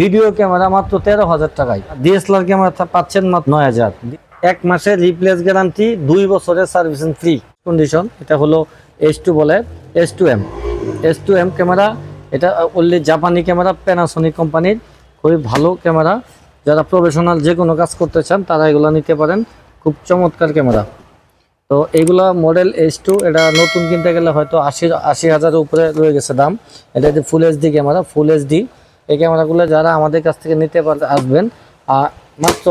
Video camera মাত্র তেরো হাজার টাকায়। ডিএসএলআর ক্যামেরা পাচ্ছেন মাত্র নয় হাজার। এক মাসের রিপ্লেস গ্যারান্টি দুই বছরের সার্ভিসিং ফ্রি কন্ডিশন এটা হলো এস টু বলে S two M S two M camera, এটা অনলি জাপানি ক্যামেরা প্যানাসোনিক কোম্পানির। খুবই ভালো ক্যামেরা। যারা প্রফেশনাল যে কোনো কাজ করতে চান, তারা এগুলো নিতে পারেন। খুব চমৎকার ক্যামেরা। তো এইগুলা মডেল এইচ টু এটা নতুন কিনতে গেলে হয়তো আশি আশি হাজারের উপরে রয়ে গেছে দাম। এটা full HD camera full HD এই ক্যামেরাগুলো যারা আমাদের কাছ থেকে নিতে পারতে আসবেন মাত্র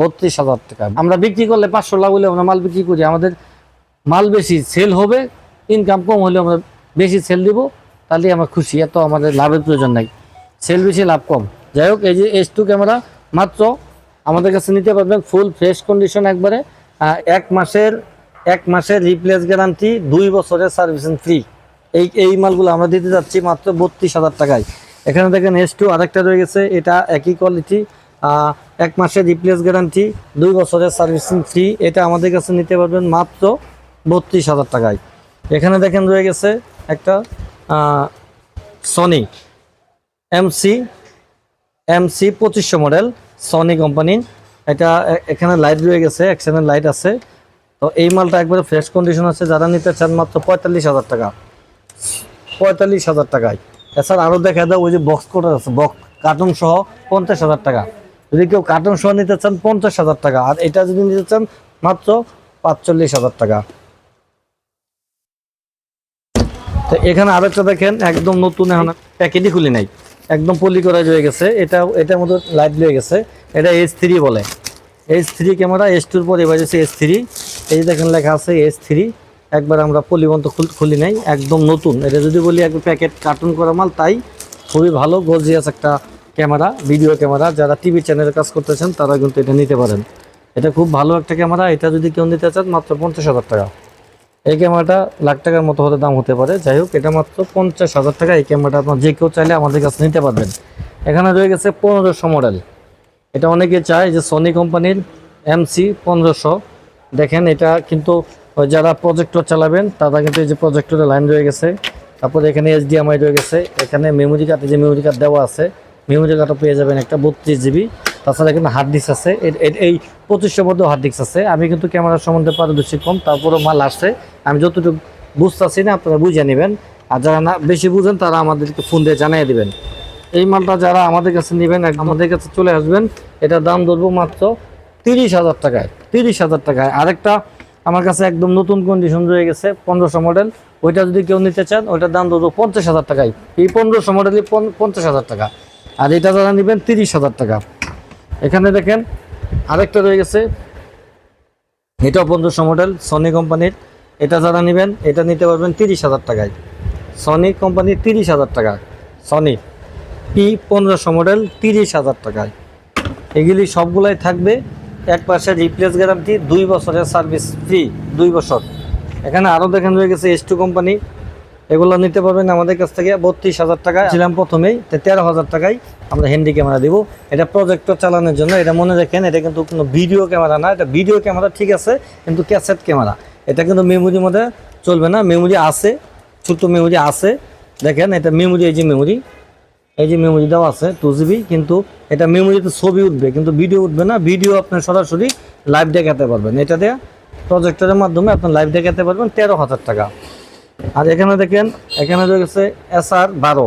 বত্রিশ হাজার টাকা। আমরা বিক্রি করলে পাঁচশো লাখ হলে আমরা মাল বিক্রি করি। আমাদের মাল বেশি সেল হবে ইনকাম কম হলে আমরা বেশি সেল দিব তাহলে আমরা খুশি। এত আমাদের লাভের প্রয়োজন নাই। সেল বেশি, লাভ কম। যাই হোক, এই যে এস টু ক্যামেরা, মাত্র আমাদের কাছে নিতে পারবেন ফুল ফ্রেশ কন্ডিশন একবারে। এক মাসের এক মাসের রিপ্লেস গ্যারান্টি দুই বছরের সার্ভিসিং ফ্রি এই এই মালগুলো আমরা দিতে যাচ্ছি মাত্র বত্রিশ হাজার টাকায়। এখানে দেখেন এস টু আরেকটা রয়ে গেছে। এটা একই কোয়ালিটি এক মাসের রিপ্লেস গ্যারান্টি দুই বছরের সার্ভিসিং ফ্রি এটা আমাদের কাছে নিতে পারবেন মাত্র বত্রিশ হাজার টাকায়। এখানে দেখেন রয়ে গেছে একটা সনি এমসি এমসি পঁচিশশো মডেল সনি কোম্পানি এটা এখানে লাইট রয়ে গেছে একশনের লাইট আছে। তো এই মালটা একবারে ফ্রেশ কন্ডিশন আছে। যারা নিতে চান মাত্র পঁয়তাল্লিশ হাজার টাকা। পঁয়তাল্লিশ হাজার টাকায়। এছাড়া আরও দেখা যায়, ওই যে বক্স কোটার আছে বক্স কার্টুন সহ পঞ্চাশ হাজার টাকা। যদি কেউ কার্টুন সহ নিতে চান, পঞ্চাশ হাজার টাকা। আর এটা যদি নিতে চান, মাত্র পাঁচচল্লিশ হাজার টাকা। তো এখানে আরেকটা দেখেন, একদম নতুন এখন প্যাকেটই খুলি নাই। একদম পলি করা রয়ে গেছে। এটা, এটার মধ্যে লাইট রয়ে গেছে। এটা এস থ্রি বলে। এইচ থ্রি ক্যামেরা এস টুর পরে বাজেছে এস থ্রি এই দেখেন লেখা আছে এস থ্রি একবার আমরা পলিবন্ত খুলি নাই, একদম নতুন। এটা যদি বলি একবার প্যাকেট কার্টুন করা মাল, তাই খুবই ভালো, গর্জিয়াস একটা ক্যামেরা, ভিডিও ক্যামেরা। যারা টিভি চ্যানেলে কাজ করতেছেন তারা কিন্তু এটা নিতে পারেন। এটা খুব ভালো একটা ক্যামেরা, এটা যদি কেউ নিতে চান, মাত্র পঞ্চাশ হাজার টাকা। এই ক্যামেরাটা লাখ টাকার মতো হতে দাম হতে পারে। যাই হোক, এটা মাত্র পঞ্চাশ হাজার টাকা। এই ক্যামেরাটা আপনার যে কেউ চাইলে আমাদের কাছে নিতে পারবেন। এখানে রয়ে গেছে পনেরোশো মডেল। এটা অনেকে চায় যে সনি কোম্পানির এমসি পনেরোশো। দেখেন, এটা কিন্তু ওই যারা প্রজেক্টর চালাবেন, তারা কিন্তু এই যে প্রজেক্টরের লাইন রয়ে গেছে। তারপরে এখানে এইচডিএমআই রয়ে গেছে। এখানে মেমোরি কার্ড যে মেমোরি কার্ড দেওয়া আছে মেমোরি কার্ডও পেয়ে যাবেন একটা বত্রিশ জিবি তাছাড়া এখানে হার্ড ডিস্ক আছে। এই পঁচিশশোর মধ্যেও হার্ড ডিস্ক আছে। আমি কিন্তু ক্যামেরার সম্বন্ধে পারদর্শী কম, তারপরেও মাল আসছে। আমি যতটুকু বুঝতেছি না, আপনারা বুঝে নেবেন। আর যারা না বেশি বুঝেন, তারা আমাদেরকে ফোন দিয়ে জানিয়ে দেবেন। এই মালটা যারা আমাদের কাছে নেবেন আমাদের কাছে চলে আসবেন, এটার দাম ধরবো মাত্র তিরিশ হাজার টাকায়। তিরিশ হাজার টাকায়। আরেকটা আমার কাছে একদম নতুন কন্ডিশন রয়ে গেছে, পনেরোশো মডেল ওইটা যদি কেউ নিতে চান, ওইটার দাম ধরবো পঞ্চাশ হাজার টাকায় এই পনেরোশো মডেলই পঞ্চাশ হাজার টাকা। আর এটা যারা নেবেন, তিরিশ হাজার টাকা। এখানে দেখেন, আরেকটা রয়ে গেছে। এটাও পনেরোশো মডেল সনি কোম্পানির এটা যারা নেবেন, এটা নিতে পারবেন তিরিশ হাজার টাকায়। সনি কোম্পানির তিরিশ হাজার টাকা। সনি পি পনেরোশো মডেল তিরিশ হাজার টাকায়। এগুলি সবগুলাই থাকবে এক পাশে রিপ্লেস গ্যারান্টি দুই বছরের সার্ভিস ফ্রি দুই বছর। এখানে আরও দেখেন রয়ে গেছে এস টু কোম্পানি এগুলো নিতে পারবেন আমাদের কাছ থেকে বত্রিশ হাজার টাকায়। ছিলাম প্রথমেই তেরো হাজার টাকায় আমরা হ্যান্ডি ক্যামেরা দিব। এটা প্রজেক্টর চালানোর জন্য, এটা মনে রাখেন, এটা কিন্তু কোনো ভিডিও ক্যামেরা না, এটা ভিডিও ক্যামেরা ঠিক আছে, কিন্তু ক্যাসেট ক্যামেরা এটা কিন্তু মেমোরির মধ্যে চলবে না মেমোরি আছে ছোট্ট মেমোরি আছে। দেখেন, এটা মেমোরি এই যে মেমোরি এই যে মেমোরি দেওয়া আছে টু জিবি কিন্তু এটা মেমোরিতে ছবি উঠবে, কিন্তু ভিডিও উঠবে না। ভিডিও আপনি সরাসরি লাইভ দেখাতে পারবেন। এটা দিয়ে প্রজেক্টরের মাধ্যমে আপনি লাইভ দেখাতে পারবেন তেরো হাজার টাকা। আর এখানে দেখেন, এখানে রয়ে গেছে এস আর বারো।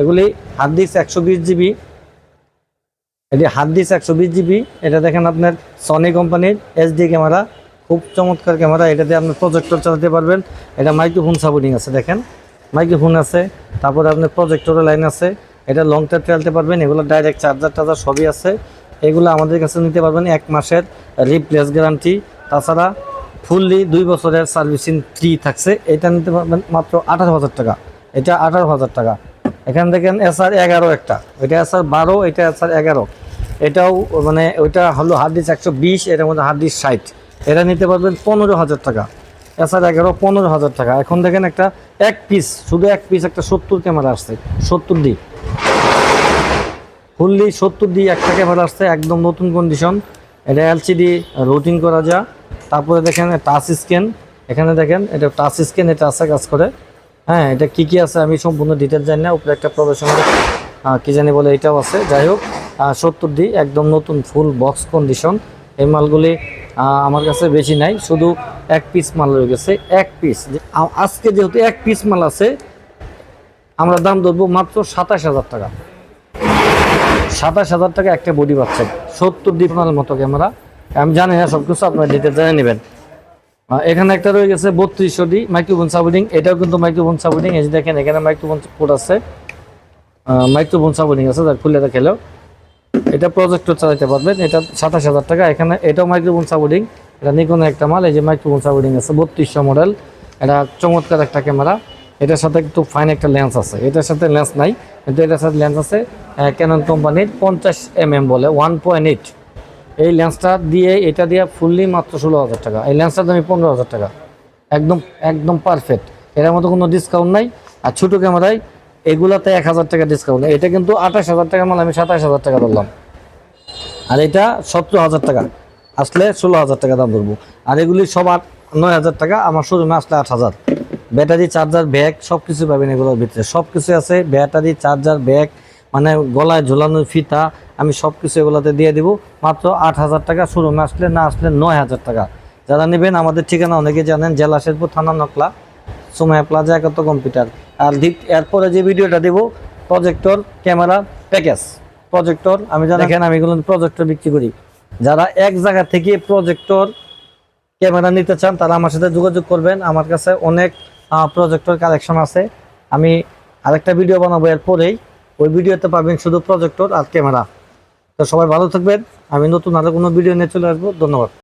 এগুলি হার্ড ডিস্ক একশো বিশ জিবি এটি হার্ড ডিস্ক একশো বিশ জিবি এটা দেখেন আপনার সনি কোম্পানির এইচডি ক্যামেরা খুব চমৎকার ক্যামেরা এটাতে আপনি প্রজেক্টর চালাতে পারবেন। এটা মাইক্রোফোন সাপোর্টিং আছে, দেখেন। মাইক্রোফোন আছে, তারপরে আপনার প্রজেক্টরের লাইন আছে, এটা লং টাইম চালাতে পারবেন, এগুলো ডাইরেক্ট চার্জার টার্জার সবই আছে। এগুলো আমাদের কাছে নিতে পারবেন এক মাসের রিপ্লেস গ্যারান্টি তাছাড়া ফুললি দুই বছরের সার্ভিসিং ফ্রি থাকছে, এটা নিতে পারবেন মাত্র আঠারো হাজার টাকা। এটা আঠারো হাজার টাকা। এখানে দেখেন এস আর এগারো একটা। ওইটা এস আর বারো, এটা এস আর এগারো। এটাও মানে ওইটা হলো হার্ড ডিস্ক একশো বিশ, এটার মধ্যে হার্ড ডিস্ক ষাট। এটা নিতে পারবেন পনেরো হাজার টাকা। আর এগারো, পনেরো হাজার টাকা। এখন দেখেন একটা এক পিস শুধু এক পিস একটা সত্তর ক্যামেরা আসছে, সত্তর ডি ফুললি সত্তর ডি একটা ক্যামেরা আসছে, একদম নতুন কন্ডিশন এটা এলসিডি রুটিং করা যা। তারপরে দেখেন টাচ স্ক্যান এখানে দেখেন, এটা টাচ স্ক্যান এটা আছে কাজ করে। হ্যাঁ এটা কি কি আছে আমি সম্পূর্ণ ডিটেল জানি না, উপরে একটা প্রফেশনাল কী জানি বলে এটাও আছে। যাই হোক সত্তর ডি একদম নতুন ফুল বক্স কন্ডিশন এই মালগুলি আমার কাছে বেশি নাই, শুধু এক পিস মাল রয়ে গেছে, এক পিস আজকে যেহেতু এক পিস মাল আছে, আমরা দাম ধরবো মাত্র সাতাশ হাজার টাকা। সাতাশ হাজার টাকা একটা বডি পাচ্ছেন, সত্তর ডিপনার মতো ক্যামেরা আমি জানি না সব কিছু, আপনার ডিটেল জেনে নেবেন। এখানে একটা রয়ে গেছে বত্রিশশো ডি মাইক্রোফোন সাপোর্টিং এটাও কিন্তু মাইক্রোফোন সাপোর্টিং এই যে দেখেন, এখানে মাইক্রোফোন কোড আছে। মাইক্রোফোন সাপোর্টিং আছে তার খুলে দেখালেও এটা প্রজেক্টর চালাতে পারবেন। এটা সাতাশ হাজার টাকা। এখানে এটাও মাইক্রোফোন সাপোর্টিং এটা নিকোন একটা মাল, এই যে মাইক্রোফোন সাপোর্টিং আছে, বত্রিশশো মডেল এটা চমৎকার একটা ক্যামেরা এটার সাথে একটু ফাইন একটা লেন্স আছে। এটার সাথে লেন্স নাই, কিন্তু এটার সাথে লেন্স আছে ক্যানন কোম্পানির পঞ্চাশ এম এম বলে ওয়ান পয়েন্ট এইট এই লেন্সটা দিয়ে, এটা দিয়ে ফুললি মাত্র ষোলো হাজার টাকা। এই লেন্সটার দামি পনেরো হাজার টাকা। একদম একদম পারফেক্ট এটার মতো কোনো ডিসকাউন্ট নাই। আর ছোটো ক্যামেরায় এগুলাতে এক হাজার টাকা ডিসকাউন্ট এটা কিন্তু আঠাশ হাজার টাকা মানে আমি সাতাশ হাজার টাকা ধরলাম। আর এটা সতেরো হাজার টাকা। আসলে ষোলো হাজার টাকা দাম ধরবো। আর এগুলি সব আট, নয় হাজার টাকা, আমার শোরুমে আসলে আট হাজার। ব্যাটারি চার্জার ব্যাগ সব কিছু পাবেন এগুলোর ভিতরে। সব কিছু আছে ব্যাটারি চার্জার ব্যাগ মানে গলায় ঝোলানোর ফিতা, আমি সব কিছু এগুলোতে দিয়ে দিব। মাত্র আট হাজার টাকা শোরুমে আসলে, না আসলে নয় হাজার টাকা। যারা নেবেন, আমাদের ঠিকানা অনেকে জানেন, জেলা শেরপুর থানা নকলা সময় প্লাজা একাত্তর কম্পিউটার। আর এরপরে যে ভিডিওটা দিব প্রজেক্টর ক্যামেরা প্যাকেজ প্রজেক্টর আমি জানি দেখেন আমি এগুলো প্রজেক্টর বিক্রি করি। যারা এক জায়গা থেকে প্রজেক্টর ক্যামেরা নিতে চান তারা আমার সাথে যোগাযোগ করবেন। আমার কাছে অনেক প্রজেক্টর কালেকশন আছে। আমি আরেকটা ভিডিও বানাবো এরপরেই। ওই ভিডিওতে পাবেন শুধু প্রজেক্টর আর ক্যামেরা তো সবাই ভালো থাকবেন। আমি নতুন আরও কোনো ভিডিও নিয়ে চলে আসব। ধন্যবাদ।